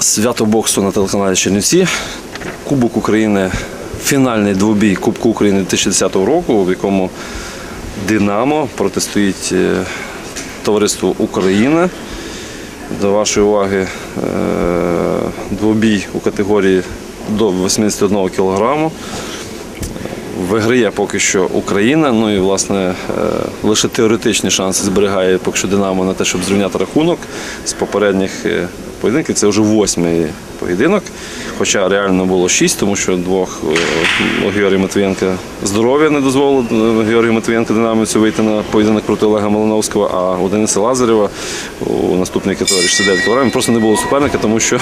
Свято боксу на телеканалі Чернівці. Кубок України, фінальний двобій Кубку України 2010 року, в якому Динамо протистоїть е, товариству Україна. До вашої уваги е, двобій у категорії до 81 кг. Виграє поки що Україна. Ну і власне е, лише теоретичні шанси зберігає поки що Динамо на те, щоб зрівняти рахунок з попередніх поєдинків. Це вже восьмий поєдинок. Хоча реально було шість, тому що двох е, Георгія Матвієнка здоров'я не дозволило е, Георгію Матвієнка Динамівцю вийти на поєдинок проти Олега Малиновського, а у Дениса Лазарєва у наступній категорії 69 кг просто не було суперника, тому що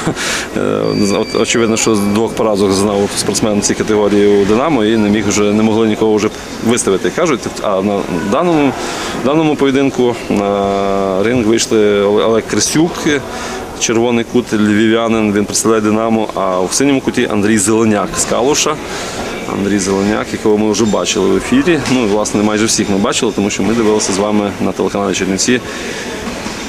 е, очевидно, що з двох поразок знав спортсмен цій категорії у Динамо і не міг вже не могли нікого вже виставити. Кажуть, а на даному, даному поєдинку на ринг вийшли Олег Крисюк. Червоний кут львів'янин, він представляє Динамо, а в синьому куті Андрій Зеленяк з Калуша. Андрій Зеленяк, якого ми вже бачили в ефірі. Ну, і, власне, майже всіх ми бачили, тому що ми дивилися з вами на телеканалі Чернівці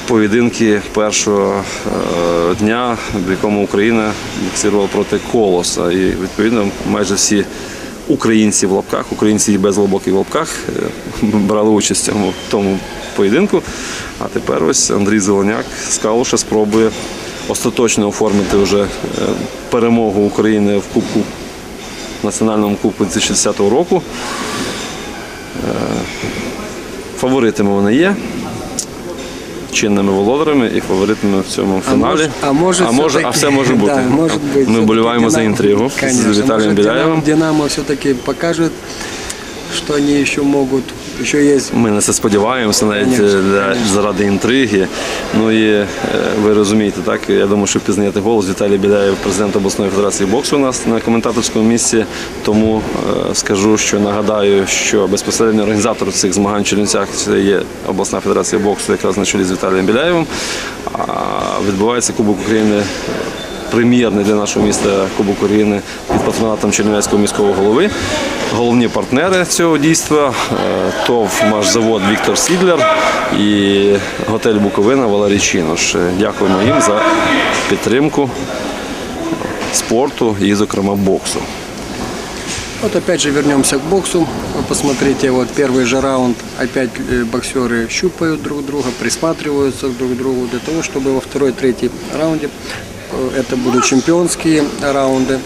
поєдинки першого е, дня, в якому Україна боксувала проти Колоса. І відповідно майже всі українці в лапках, українці і без глибоких в лапках е, брали участь в тому поєдинку. А тепер ось Андрій Зеленяк з Калуша спробує остаточно оформити вже е, перемогу України в Кубку національному кубку 2010 року. Е, Фаворитами вони є Чинними володарями і фаворитами в цьому фіналі. может- а может а, може, а всё-таки- все може бути. Да, может быть. Ми Всё-таки боліваємо за Динамо- інтригу Конечно, з Віталієм может, Біляєвим. Динамо, Динамо все-таки покажет, что они еще могут, еще есть Ми на це сподіваємося, навіть е, заради інтриги. Ну і е, ви розумієте, так я думаю, що пізнаєте голос Віталій Біляєв, президент обласної федерації боксу у нас на коментаторському місці. Тому е, скажу, що нагадаю, що безпосередньо організатор цих змагань в Чернівцях це є обласна федерація боксу, якраз на чолі з Віталієм Біляєвим. А відбувається Кубок України Прем'єрний для нашого міста Кубок України під патронатом Чернівецького міського голови. Головні партнери цього дійства е, ТОВ «Машзавод» Віктор Сідлер і готель Буковина Валерій Чинош. Е, Дякуємо їм за підтримку спорту і, зокрема, боксу. Вот опять же вернемся к боксу. Вы посмотрите, вот первый же раунд, опять э, боксеры щупают друг друга, присматриваются друг к другу для того, чтобы во второй, третий раунде, э, это будут чемпионские раунды,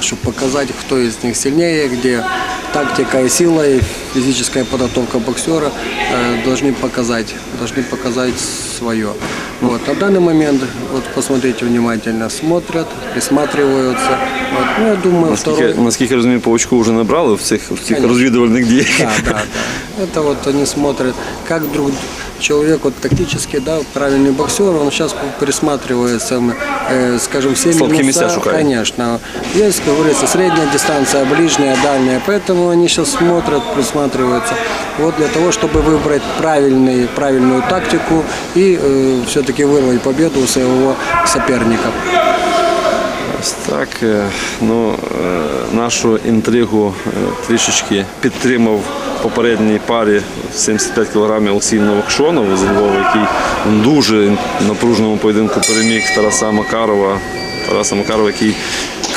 чтобы показать, кто из них сильнее, где тактика и сила, и физическая подготовка боксера э, должны показать, должны показать свое. Вот. На данный момент, вот посмотрите внимательно, смотрят, присматриваются. Вот. Ну, я думаю, Наскільки, второй... наскільки я розумію, по очку вже набрали в цих, в цих Конечно. розвідувальних діях. Да, да, да. Это вот они смотрят, как друг человек вот тактически, да, правильный боксер, он сейчас присматривается, э, скажем, все Слабкие минуса, места шукает. конечно. Есть, как говорится, средняя дистанция, ближняя, дальняя, поэтому они сейчас смотрят, присматриваются. Вот для того, чтобы выбрать правильный, правильную тактику и э, все-таки вырвать победу у своего соперника. Ось так. е, Ну, е, нашу інтригу е, трішечки підтримав в попередній парі 75 кг Олексій Новокшонов з Львова, який в дуже напруженому поєдинку переміг Тараса Макарова. Тараса Макарова, який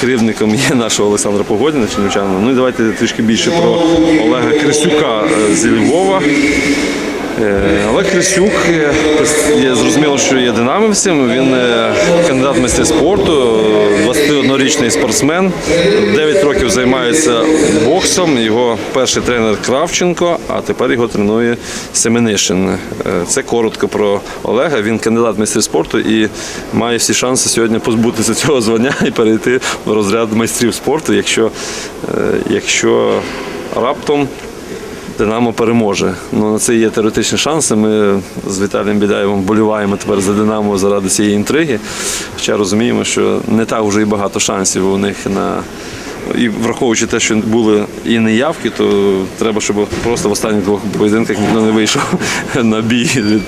керівником є нашого Олександра Погодіна, чернівчанина. Ну і давайте трішки більше про Олега Крисюка е, зі Львова. Е, Олег Крисюк е, зрозуміло, що є динамівцем. Він е, кандидат в спорту, е, 21-річний спортсмен. 9 років займається боксом. Його перший тренер Кравченко, а тепер його тренує Семенишин. Це коротко про Олега. Він кандидат в майстри спорту і має всі шанси сьогодні позбутися цього звання і перейти в розряд майстрів спорту, якщо, якщо раптом. Динамо переможе. Ну, на це є теоретичні шанси. Ми з Віталієм Біляєвим боліваємо тепер за Динамо заради цієї інтриги. Хоча розуміємо, що не так вже і багато шансів у них на. І враховуючи те, що були і неявки, то треба, щоб просто в останніх двох поєдинках ніхто не вийшов на бій від,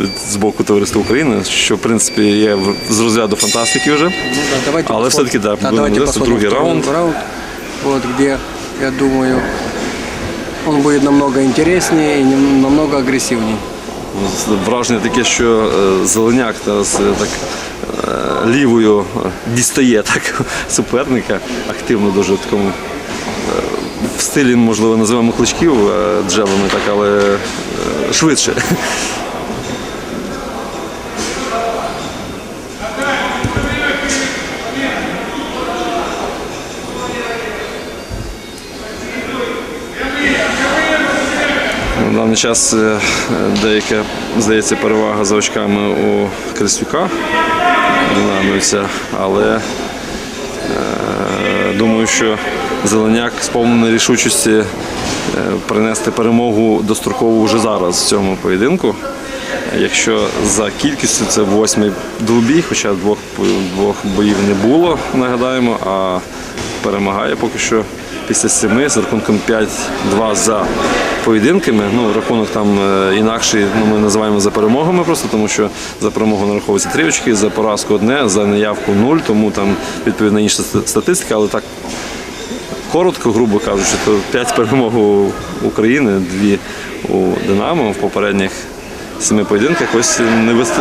від, з боку товариства України, що в принципі є з розряду фантастики вже. Ну да, давайте Але все-таки, да, будемо давайте посмотрим другий раунд. раунд, вот где, я думаю, он будет намного интереснее и намного агрессивнее. Враження таке, що е, Зеленяк зараз е, так е, лівою дістає так суперника, активно дуже в такому в стилі, можливо, називаємо кличків джевами, так, але швидше. Даний час е, деяка, здається, перевага за очками у Крисюка але е, думаю, що Зеленяк сповнений рішучості е, принести перемогу дострокову вже зараз в цьому поєдинку. Якщо за кількістю це восьмий двобій, хоча двох, двох боїв не було, нагадаємо, а перемагає поки що після семи з рахунком 5-2 за поєдинками. Ну, рахунок там е, інакший, ну, ми називаємо за перемогами просто, тому що за перемогу нараховується три очки, за поразку одне, за неявку нуль, тому там відповідно інша статистика, але так коротко, грубо кажучи, то 5 перемог у України, 2 у Динамо в попередніх семи поєдинках. Ось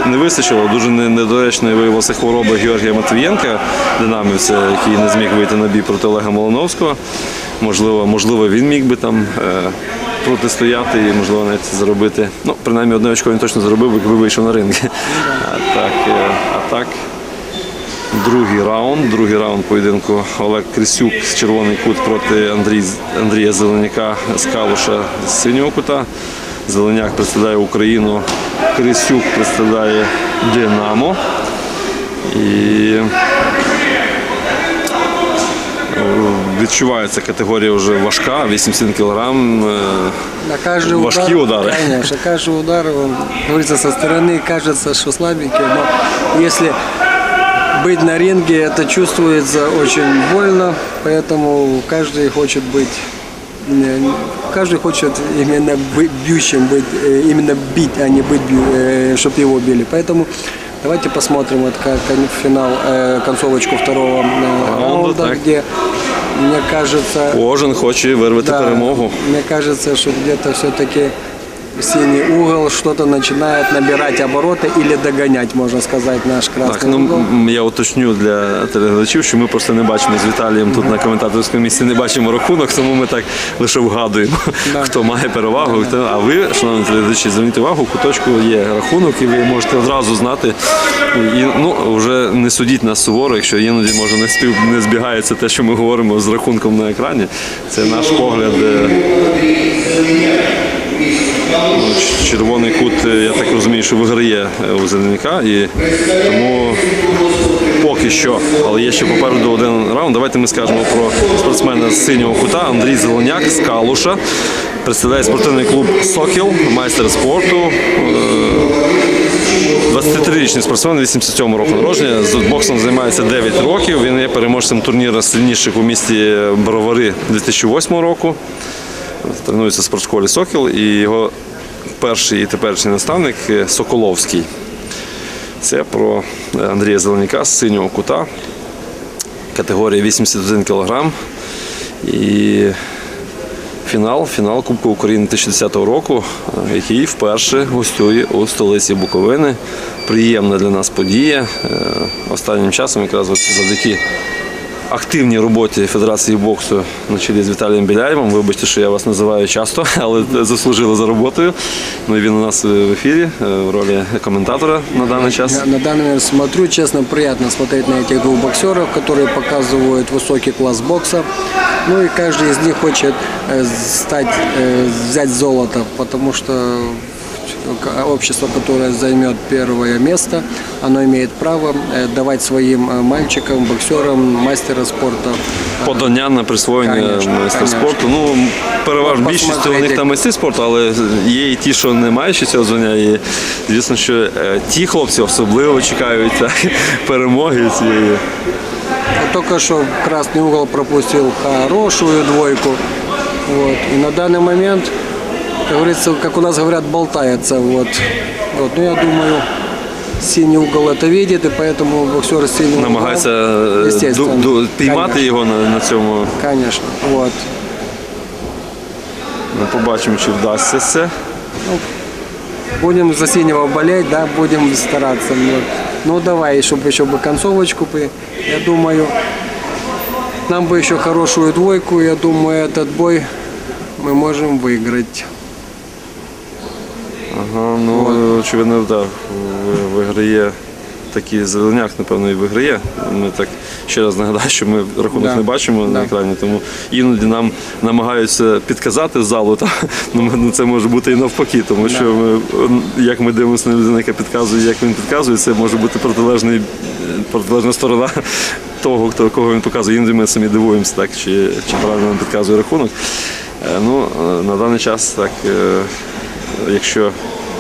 не вистачило. Дуже не- недоречною виявилася хвороба Георгія Матвієнка, динамівця, який не зміг вийти на бій проти Олега Малиновського. Можливо, можливо, він міг би там е, протистояти і, можливо, навіть заробити. Ну, принаймні одне очко він точно заробив, якби вийшов на ринг. А так, е, а так Другий раунд, другий раунд поєдинку Олег Крисюк з червоний кут проти Андрій, Андрія Зеленяка з Калуша з синього кута. Зеленяк представляє Україну, Крисюк представляє Динамо. І відчувається категорія вже важка, 87 кілограм. е, На каждый Важкие удар, удары. Конечно, каждый удар, он, говорится, со стороны кажется, что слабенький, но если быть на ринге, это чувствуется очень больно, поэтому каждый хочет быть не- не- Каждый хочет именно быть бьющим, быть, э, именно бить, а не быть, чтобы его били. Поэтому давайте посмотрим вот как кон- финал, э, концовочку второго э, раунда, так. где, мне кажется, Кожен хоче вирвати перемогу. мне кажется, что где-то все-таки синий угол что-то начинает набирать обороты или догонять, можно сказать, наш красный Так, ну угол. я уточню для телеглядачів, що ми просто не бачимо з Віталієм тут на коментаторському місці, не бачимо рахунок, тому ми так лише вгадуємо, Да. хто має перевагу. Хто... А ви, шановні телеглядачі, зверніть увагу, куточку є рахунок, і ви можете одразу знати. І ну вже не судіть нас суворо, якщо іноді може не спів не збігається те, що ми говоримо з рахунком на екрані. Це наш погляд. Е, Червоний кут, е, я так розумію, що виграє е, у Зеленяка, і тому поки що, але є ще попереду один раунд. Давайте ми скажемо про спортсмена з синього кута Андрій Зеленяк з Калуша. Представляє спортивний клуб Сокіл, майстер спорту. Е, 23-річний спортсмен, 87 року народження. З боксом займається 9 років. Він є переможцем турніру сильніших у місті Бровари 2008 року тренується в спортшколі Сокіл і його перший і теперішній наставник е, Соколовський. Це про е, Андрія Зеленяка з синього кута, категорія 81 кг. І фінал, фінал Кубку України 2010 року, е, який вперше гостює у столиці Буковини. Приємна для нас подія. Останнім часом якраз завдяки активній роботі Федерації боксу на чолі з Віталієм Біляєвим. Вибачте, що я вас називаю часто, але заслужили за роботою. Ну і він у нас в ефірі е, в ролі коментатора на даний час. Я на данный момент смотрю, честно, приятно смотреть на этих двух боксеров, которые показывают высокий класс бокса. Ну и каждый из них хочет э, стать, э, взять золото, потому что к- общество, которое займет первое место, оно имеет право э, давать своим э, мальчикам, боксерам, мастера спорта Подання на присвоєння Конечно, майстра конечно. спорту. Ну, переважно Ну, більшість у посмотрите. них там майстри спорту, але є і ті, що не мають ще цього звання. І звісно, що е, ті хлопці особливо чекають так, перемоги цієї. Вот Только что красный угол пропустил хорошую двойку. Вот. И на данный момент, как говорится, как у нас говорят, болтается. Вот. Вот. Ну, я думаю, синий угол это видит, и поэтому боксер с синим Намагається углом, е, естественно, ду- ду- піймати конечно, його на, на цьому. Конечно. Вот. Ми побачимо, чи вдасться це. Будем за синего болеть, да, будем стараться. Ну, ну давай, чтобы еще бы концовочку, бы, я думаю, нам бы еще хорошую двойку, я думаю, этот бой мы можем выиграть. Ага, ну очевидно, ви- Виграє такий зеленяк, напевно, і виграє. Ми так ще раз нагадаю, що ми рахунок Да. не бачимо на екрані, тому іноді нам намагаються підказати залу. Та ну, ну, це може бути і навпаки, тому що ми, як ми дивимося на людину, яка підказує, як він підказує, це може бути протилежний, е, протилежна сторона того, хто кого він показує. Іноді ми самі дивуємося, так, чи, чи правильно він підказує рахунок. Е, Ну, е, на даний час так. Е, якщо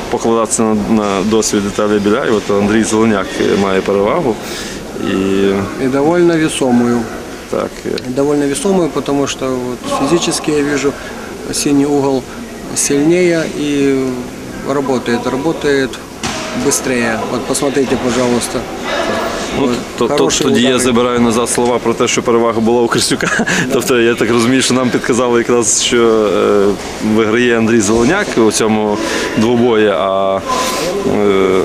покладатися на, на досвід Віталія Біляєва, то Андрій Зеленяк має перевагу. І И довольно весомую. так, е, довольно весомую, потому что вот физически я вижу синий угол сильнее и работает, работает быстрее. Вот посмотрите, пожалуйста. Ну, то, то, тоді я забираю назад слова про те, що перевага була у Крисюка. Тобто я так розумію, що нам підказали якраз, що е, виграє Андрій Зеленяк у цьому двобої, а, е,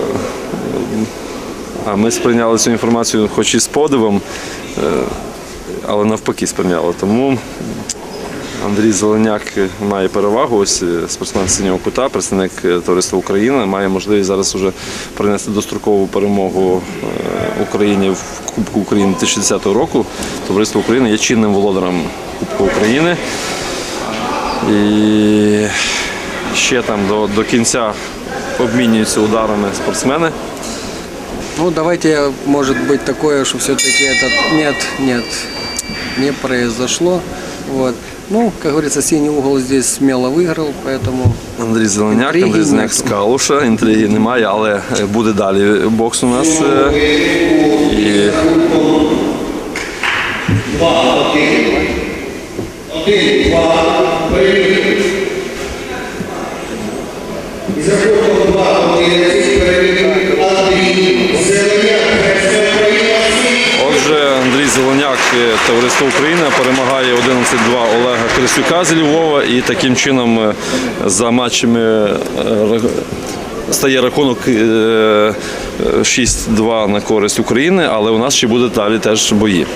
а ми сприйняли цю інформацію хоч і з подивом, е, але навпаки сприйняли. Тому Андрій Зеленяк має перевагу. Ось е, спортсмен синього кута, представник е, товариства України, має можливість зараз уже принести дострокову перемогу е, Україні в Кубку України 2010 року. Товариство України є чинним володарем Кубку України. І ще там до, до кінця обмінюються ударами спортсмени. Ну, давайте, может быть, такое, что все-таки этот... Нет, не произошло. Вот. Ну, как говорится, синий угол здесь смело выиграл, поэтому Андрій Зеленяк, Інтриги Андрій Зеленяк з нету. Калуша. Інтриги немає, але буде далі бокс у нас. е, І Отже, Е, товариство України, перемагає 11-2 Олега Крисюка з Львова і таким чином е, за матчами е, стає рахунок е, е, 6-2 на користь України, але у нас ще буде далі теж бої.